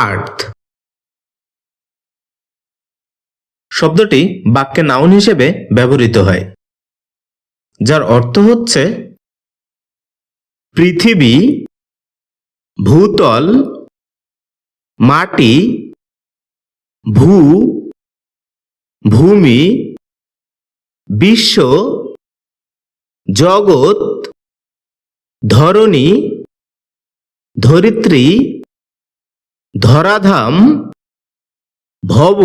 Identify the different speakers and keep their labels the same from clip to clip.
Speaker 1: আর্থ শব্দটি বাক্যে নাউন হিসেবে ব্যবহৃত হয়, যার অর্থ হচ্ছে পৃথিবী, ভূতল, মাটি, ভূ, ভূমি, বিশ্ব, জগৎ, ধরণী, ধরিত্রী ধরাধাম, ভব,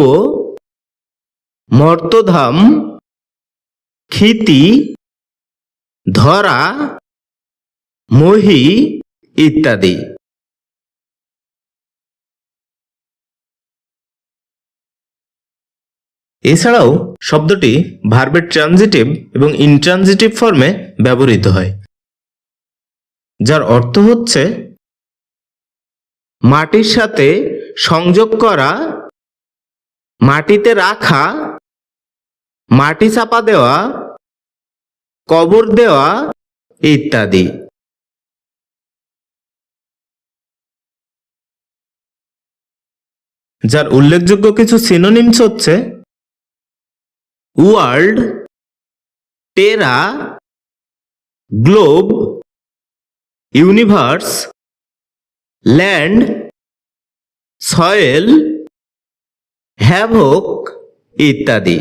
Speaker 1: মর্তধাম, ক্ষিতি, ধরা, মহি ইত্যাদি। এছাড়াও শব্দটি ভার্বের ট্রানজিটিভ এবং ইনট্রানজিটিভ ফর্মে ব্যবহৃত হয়, যার অর্থ হচ্ছে মাটির সাথে সংযোগ করা, মাটিতে রাখা, মাটি চাপা দেওয়া, কবর দেওয়া ইত্যাদি। যার উল্লেখযোগ্য কিছু সিনোনিমস হচ্ছে world, terra, globe, universe land soil havoc ইত্যাদি।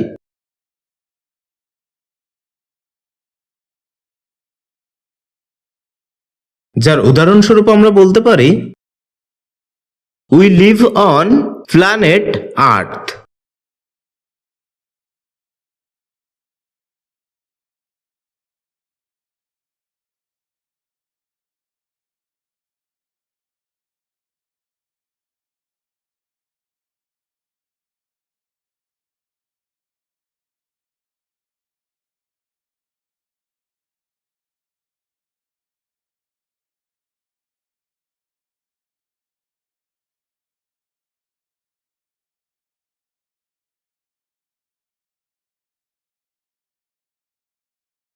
Speaker 1: যার উদাহরণস্বরূপ আমরা বলতে পারি we live on planet earth